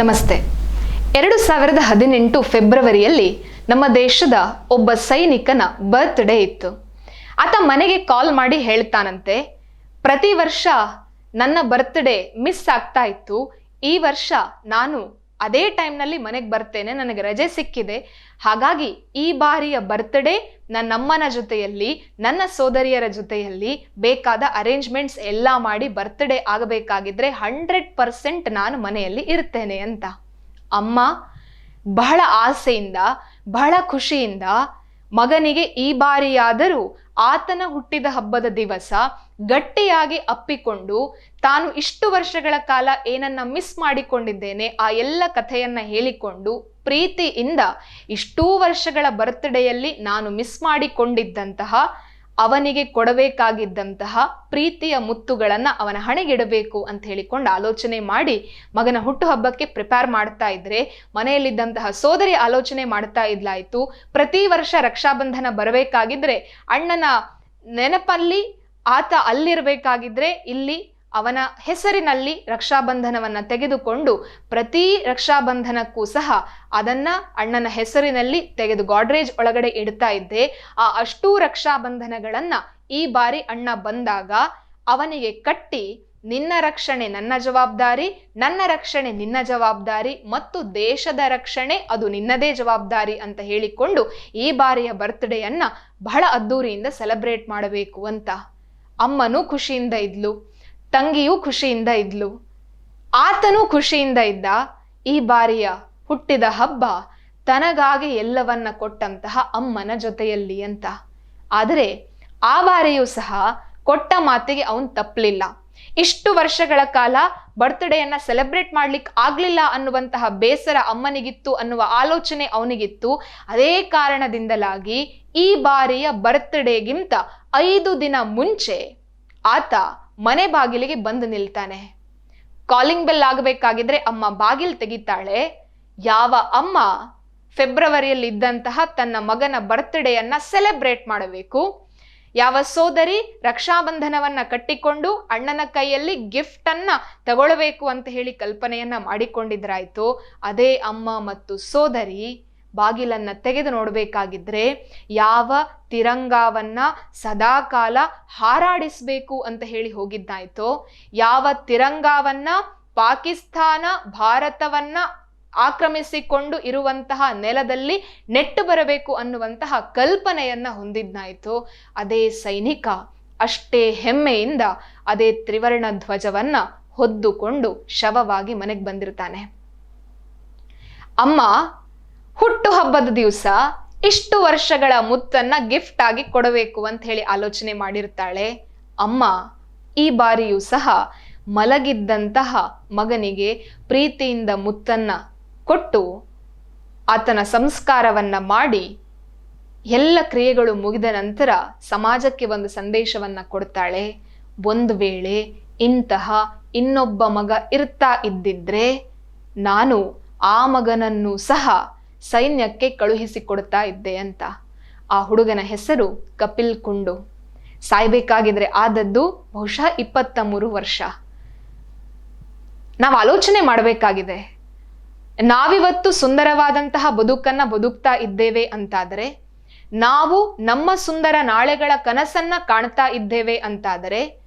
ನಮಸ್ತೆ. ಎರಡು ಸಾವಿರದ ಹದಿನೆಂಟು ಫೆಬ್ರವರಿಯಲ್ಲಿ ನಮ್ಮ ದೇಶದ ಒಬ್ಬ ಸೈನಿಕನ ಬರ್ತ್ಡೇ ಇತ್ತು. ಆತ ಮನೆಗೆ ಕಾಲ್ ಮಾಡಿ ಹೇಳ್ತಾನಂತೆ, ಪ್ರತಿ ವರ್ಷ ನನ್ನ ಬರ್ತ್ಡೇ ಮಿಸ್ ಆಗ್ತಾ ಇತ್ತು. ಈ ವರ್ಷ ನಾನು ಅದೇ ಟೈಮ್ನಲ್ಲಿ ಮನೆಗೆ ಬರ್ತೇನೆ, ನನಗೆ ರಜೆ ಸಿಕ್ಕಿದೆ. ಹಾಗಾಗಿ ಈ ಬಾರಿಯ ಬರ್ತ್ಡೇ ನನ್ನಮ್ಮನ ಜೊತೆಯಲ್ಲಿ, ನನ್ನ ಸೋದರಿಯರ ಜೊತೆಯಲ್ಲಿ ಬೇಕಾದ ಅರೇಂಜ್ಮೆಂಟ್ಸ್ ಎಲ್ಲ ಮಾಡಿ ಬರ್ತ್ಡೇ ಆಗಬೇಕಾಗಿದ್ರೆ ಹಂಡ್ರೆಡ್ ಪರ್ಸೆಂಟ್ ನಾನು ಮನೆಯಲ್ಲಿ ಇರ್ತೇನೆ ಅಂತ. ಅಮ್ಮ, ಬಹಳ ಆಸೆಯಿಂದ, ಬಹಳ ಖುಷಿಯಿಂದ ಮಗನಿಗೆ ಈ ಬಾರಿಯಾದರೂ ಆತನ ಹುಟ್ಟಿದ ಹಬ್ಬದ ದಿವಸ ಗಟ್ಟಿಯಾಗಿ ಅಪ್ಪಿಕೊಂಡು ತಾನು ಇಷ್ಟು ವರ್ಷಗಳ ಕಾಲ ಏನನ್ನ ಮಿಸ್ ಮಾಡಿಕೊಂಡಿದ್ದೇನೆ, ಆ ಎಲ್ಲ ಕಥೆಯನ್ನ ಹೇಳಿಕೊಂಡು ಪ್ರೀತಿಯಿಂದ ಇಷ್ಟೂ ವರ್ಷಗಳ ಬರ್ತ್ಡೇಯಲ್ಲಿ ನಾನು ಮಿಸ್ ಮಾಡಿಕೊಂಡಿದ್ದಂತಹ ಅವನಿಗೆ ಕೊಡಬೇಕಾಗಿದ್ದಂತಹ ಪ್ರೀತಿಯ ಮುತ್ತುಗಳನ್ನು ಅವನ ಹಣೆಗಿಡಬೇಕು ಅಂತ ಹೇಳಿಕೊಂಡು ಆಲೋಚನೆ ಮಾಡಿ ಮಗನ ಹುಟ್ಟುಹಬ್ಬಕ್ಕೆ ಪ್ರಿಪೇರ್ ಮಾಡ್ತಾ ಇದ್ರೆ, ಮನೆಯಲ್ಲಿದ್ದಂತಹ ಸೋದರಿ ಆಲೋಚನೆ ಮಾಡ್ತಾ ಇದ್ಲಾಯಿತು. ಪ್ರತಿ ವರ್ಷ ರಕ್ಷಾಬಂಧನ ಬರಬೇಕಾಗಿದ್ರೆ ಅಣ್ಣನ ನೆನಪಲ್ಲಿ ಆತ ಅಲ್ಲಿರಬೇಕಾಗಿದ್ರೆ ಇಲ್ಲಿ ಅವನ ಹೆಸರಿನಲ್ಲಿ ರಕ್ಷಾಬಂಧನವನ್ನು ತೆಗೆದುಕೊಂಡು ಪ್ರತಿ ರಕ್ಷಾಬಂಧನಕ್ಕೂ ಸಹ ಅದನ್ನ ಅಣ್ಣನ ಹೆಸರಿನಲ್ಲಿ ತೆಗೆದು ಗಾಡ್ರೇಜ್ ಒಳಗಡೆ ಇಡ್ತಾ ಇದ್ದೆ. ಆ ಅಷ್ಟೂ ರಕ್ಷಾಬಂಧನಗಳನ್ನ ಈ ಬಾರಿ ಅಣ್ಣ ಬಂದಾಗ ಅವನಿಗೆ ಕಟ್ಟಿ, ನಿನ್ನ ರಕ್ಷಣೆ ನನ್ನ ಜವಾಬ್ದಾರಿ, ನನ್ನ ರಕ್ಷಣೆ ನಿನ್ನ ಜವಾಬ್ದಾರಿ ಮತ್ತು ದೇಶದ ರಕ್ಷಣೆ ಅದು ನಿನ್ನದೇ ಜವಾಬ್ದಾರಿ ಅಂತ ಹೇಳಿಕೊಂಡು ಈ ಬಾರಿಯ ಬರ್ತ್ಡೇಯನ್ನ ಬಹಳ ಅದ್ದೂರಿಯಿಂದ ಸೆಲೆಬ್ರೇಟ್ ಮಾಡಬೇಕು ಅಂತ ಅಮ್ಮನೂ ಖುಷಿಯಿಂದ ಇದ್ಲು. ತಂಗಿಯೂ ಖುಷಿಯಿಂದ ಇದ್ಲು. ಆತನೂ ಖುಷಿಯಿಂದ ಇದ್ದ ಈ ಬಾರಿಯ ಹುಟ್ಟಿದ ಹಬ್ಬ ತನಗಾಗಿ ಎಲ್ಲವನ್ನ ಕೊಟ್ಟಂತಹ ಅಮ್ಮನ ಜೊತೆಯಲ್ಲಿ ಅಂತ. ಆದರೆ ಆ ಬಾರಿಯೂ ಸಹ ಕೊಟ್ಟ ಮಾತಿಗೆ ಅವನು ತಪ್ಪಲಿಲ್ಲ ಇಷ್ಟು ವರ್ಷಗಳ ಕಾಲ ಬರ್ತ್ಡೇಯನ್ನ ಸೆಲೆಬ್ರೇಟ್ ಮಾಡ್ಲಿಕ್ಕೆ ಆಗ್ಲಿಲ್ಲ ಅನ್ನುವಂತಹ ಬೇಸರ ಅಮ್ಮನಿಗಿತ್ತು ಅನ್ನುವ ಆಲೋಚನೆ ಅವನಿಗಿತ್ತು. ಅದೇ ಕಾರಣದಿಂದಲಾಗಿ ಈ ಬಾರಿಯ ಬರ್ತ್ಡೇಗಿಂತ ಐದು ದಿನ ಮುಂಚೆ ಆತ ಮನೆ ಬಾಗಿಲಿಗೆ ಬಂದು ನಿಲ್ತಾನೆ. ಕಾಲಿಂಗ್ ಬೆಲ್ ಆಗಬೇಕಾಗಿದ್ರೆ ಅಮ್ಮ ಬಾಗಿಲು ತೆಗಿತಾಳೆ. ಯಾವ ಅಮ್ಮ ಫೆಬ್ರವರಿಯಲ್ಲಿ ಇದ್ದಂತಹ ತನ್ನ ಮಗನ ಬರ್ತ್ಡೇಯನ್ನ ಸೆಲೆಬ್ರೇಟ್ ಮಾಡಬೇಕು. ಯಾವ ಸೋದರಿ ರಕ್ಷಾಬಂಧನವನ್ನ ಕಟ್ಟಿಕೊಂಡು ಅಣ್ಣನ ಕೈಯಲ್ಲಿ ಗಿಫ್ಟ್ ಅನ್ನ ತಗೊಳ್ಬೇಕು ಅಂತ ಹೇಳಿ ಕಲ್ಪನೆಯನ್ನ ಮಾಡಿಕೊಂಡಿದ್ರಾಯ್ತು. ಅದೇ ಅಮ್ಮ ಮತ್ತು ಸೋದರಿ ಬಾಗಿಲನ್ನ ತೆಗೆದು ನೋಡಬೇಕಾಗಿದ್ರೆ ಯಾವ ತಿರಂಗಾವನ್ನ ಸದಾಕಾಲ ಹಾರಾಡಿಸಬೇಕು ಅಂತ ಹೇಳಿ ಹೋಗಿದ್ದಾಯ್ತೋ. ಯಾವ ತಿರಂಗಾವನ್ನ ಪಾಕಿಸ್ತಾನ, ಭಾರತವನ್ನ ಆಕ್ರಮಿಸಿಕೊಂಡು ಇರುವಂತಹ ನೆಲದಲ್ಲಿ ನೆಟ್ಟು ಬರಬೇಕು ಅನ್ನುವಂತಹ ಕಲ್ಪನೆಯನ್ನ ಹೊಂದಿದ್ದಾಯಿತು. ಅದೇ ಸೈನಿಕ ಅಷ್ಟೇ ಹೆಮ್ಮೆಯಿಂದ ಅದೇ ತ್ರಿವರ್ಣ ಧ್ವಜವನ್ನ ಹೊದ್ದುಕೊಂಡು ಶವವಾಗಿ ಮನೆಗೆ ಬಂದಿರ್ತಾನೆ. ಅಮ್ಮ ಹುಟ್ಟು ಹಬ್ಬದ ದಿವಸ ಇಷ್ಟು ವರ್ಷಗಳ ಮುತ್ತನ್ನ ಗಿಫ್ಟ್ ಆಗಿ ಕೊಡಬೇಕು ಅಂತ ಹೇಳಿ ಆಲೋಚನೆ ಮಾಡಿರ್ತಾಳೆ. ಅಮ್ಮ, ಈ ಬಾರಿಯೂ ಸಹ ಮಲಗಿದ್ದಂತಹ ಮಗನಿಗೆ ಪ್ರೀತಿಯಿಂದ ಮುತ್ತನ್ನ ಕೊಟ್ಟು ಆತನ ಸಂಸ್ಕಾರವನ್ನ ಮಾಡಿ ಎಲ್ಲ ಕ್ರಿಯೆಗಳು ಮುಗಿದ ನಂತರ ಸಮಾಜಕ್ಕೆ ಒಂದು ಸಂದೇಶವನ್ನ ಕೊಡ್ತಾಳೆ. ಒಂದು ವೇಳೆ ಇಂತಹ ಇನ್ನೊಬ್ಬ ಮಗ ಇರ್ತಾ ಇದ್ದಿದ್ರೆ ನಾನು ಆ ಮಗನನ್ನು ಸಹ ಸೈನ್ಯಕ್ಕೆ ಕಳುಹಿಸಿಕೊಡ್ತಾ ಇದ್ದೆ ಅಂತ. ಆ ಹುಡುಗನ ಹೆಸರು ಕಪಿಲ್ ಕುಂಡು. ಸಾಯ್ಬೇಕಾಗಿದ್ರೆ ಆದದ್ದು ಬಹುಶಃ ಇಪ್ಪತ್ತ ಮೂರು ವರ್ಷ. ನಾವು ಆಲೋಚನೆ ಮಾಡಬೇಕಾಗಿದೆ. ನಾವಿವತ್ತು ಸುಂದರವಾದಂತಹ ಬದುಕನ್ನ ಬದುಕ್ತಾ ಇದ್ದೇವೆ ಅಂತಾದರೆ, ನಾವು ನಮ್ಮ ಸುಂದರ ನಾಳೆಗಳ ಕನಸನ್ನ ಕಾಣ್ತಾ ಇದ್ದೇವೆ ಅಂತಾದರೆ,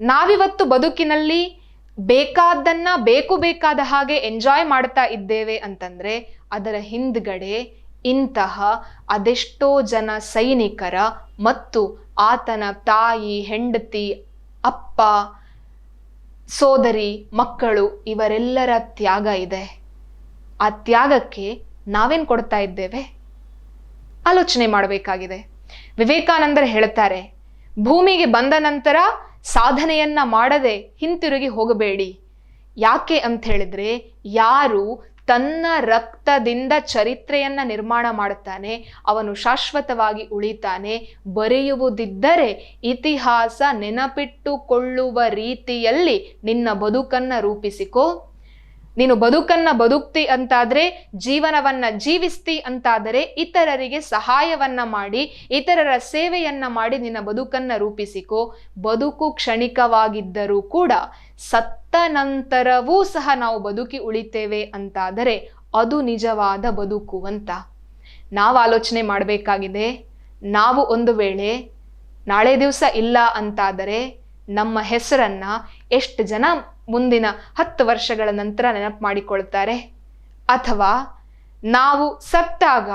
ನಾವಿವತ್ತು ಬದುಕಿನಲ್ಲಿ ಬೇಕಾದ್ದನ್ನ ಬೇಕು ಬೇಕಾದ ಹಾಗೆ ಎಂಜಾಯ್ ಮಾಡ್ತಾ ಇದ್ದೇವೆ ಅಂತಂದ್ರೆ ಅದರ ಹಿಂದ್ಗಡೆ ಇಂತಹ ಅದೆಷ್ಟೋ ಜನ ಸೈನಿಕರ ಮತ್ತು ಆತನ ತಾಯಿ, ಹೆಂಡತಿ, ಅಪ್ಪ, ಸೋದರಿ, ಮಕ್ಕಳು ಇವರೆಲ್ಲರ ತ್ಯಾಗ ಇದೆ. ಆ ತ್ಯಾಗಕ್ಕೆ ನಾವೇನ್ ಕೊಡ್ತಾ ಇದ್ದೇವೆ? ಆಲೋಚನೆ ಮಾಡಬೇಕಾಗಿದೆ. ವಿವೇಕಾನಂದರು ಹೇಳ್ತಾರೆ, ಭೂಮಿಗೆ ಬಂದ ನಂತರ ಸಾಧನೆಯನ್ನ ಮಾಡದೆ ಹಿಂತಿರುಗಿ ಹೋಗಬೇಡಿ. ಯಾಕೆ ಅಂತ ಹೇಳಿದ್ರೆ ಯಾರು ತನ್ನ ರಕ್ತದಿಂದ ಚರಿತ್ರೆಯನ್ನ ನಿರ್ಮಾಣ ಮಾಡುತ್ತಾನೆ, ಅವನು ಶಾಶ್ವತವಾಗಿ ಉಳಿತಾನೆ, ಬರೆಯುವುದಿದ್ದರೆ ಇತಿಹಾಸ ನೆನಪಿಟ್ಟುಕೊಳ್ಳುವ ರೀತಿಯಲ್ಲಿ ನಿನ್ನ ಬದುಕನ್ನ ರೂಪಿಸಿಕೋ. ನೀನು ಬದುಕನ್ನ ಬದುಕ್ತಿ ಅಂತಾದರೆ, ಜೀವನವನ್ನ ಜೀವಿಸ್ತಿ ಅಂತಾದರೆ, ಇತರರಿಗೆ ಸಹಾಯವನ್ನ ಮಾಡಿ, ಇತರರ ಸೇವೆಯನ್ನ ಮಾಡಿ ನಿನ್ನ ಬದುಕನ್ನ ರೂಪಿಸಿಕೋ. ಬದುಕು ಕ್ಷಣಿಕವಾಗಿದ್ದರೂ ಕೂಡ ಸತ್ತ ನಂತರವೂ ಸಹ ನಾವು ಬದುಕಿ ಉಳಿತೇವೆ ಅಂತಾದರೆ, ಅದು ನಿಜವಾದ ಬದುಕು ಅಂತ. ನಾವು ಆಲೋಚನೆ ಮಾಡಬೇಕಾಗಿದೆ. ನಾವು ಒಂದು ವೇಳೆ ನಾಳೆ ದಿವಸ ಇಲ್ಲ ಅಂತಾದರೆ, ನಮ್ಮ ಹೆಸರನ್ನ ಎಷ್ಟು ಜನ ಮುಂದಿನ ಹತ್ತು ವರ್ಷಗಳ ನಂತರ ನೆನಪು ಮಾಡಿಕೊಳ್ತಾರೆ. ಅಥವಾ ನಾವು ಸತ್ತಾಗ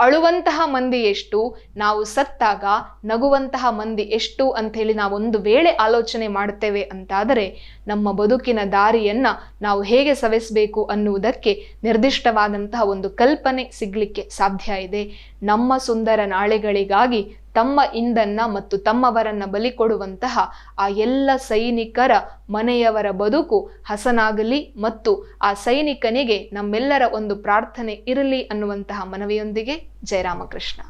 ಅಳುವಂತಹ ಮಂದಿ ಎಷ್ಟು, ನಾವು ಸತ್ತಾಗ ನಗುವಂತಹ ಮಂದಿ ಎಷ್ಟು ಅಂಥೇಳಿ ನಾವು ಒಂದು ವೇಳೆ ಆಲೋಚನೆ ಮಾಡ್ತೇವೆ ಅಂತಾದರೆ ನಮ್ಮ ಬದುಕಿನ ದಾರಿಯನ್ನ ನಾವು ಹೇಗೆ ಸವೆಸಬೇಕು ಅನ್ನುವುದಕ್ಕೆ ನಿರ್ದಿಷ್ಟವಾದಂತಹ ಒಂದು ಕಲ್ಪನೆ ಸಿಗಲಿಕ್ಕೆ ಸಾಧ್ಯ ಇದೆ. ನಮ್ಮ ಸುಂದರ ನಾಳೆಗಳಿಗಾಗಿ ತಮ್ಮ ಇಂದನ್ನ ಮತ್ತು ತಮ್ಮವರನ್ನ ಬಲಿ ಕೊಡುವಂತಹ ಆ ಎಲ್ಲ ಸೈನಿಕರ ಮನೆಯವರ ಬದುಕು ಹಸನಾಗಲಿ ಮತ್ತು ಆ ಸೈನಿಕನಿಗೆ ನಮ್ಮೆಲ್ಲರ ಒಂದು ಪ್ರಾರ್ಥನೆ ಇರಲಿ ಅನ್ನುವಂತಹ ಮನವಿಯೊಂದಿಗೆ ಜಯರಾಮಕೃಷ್ಣ.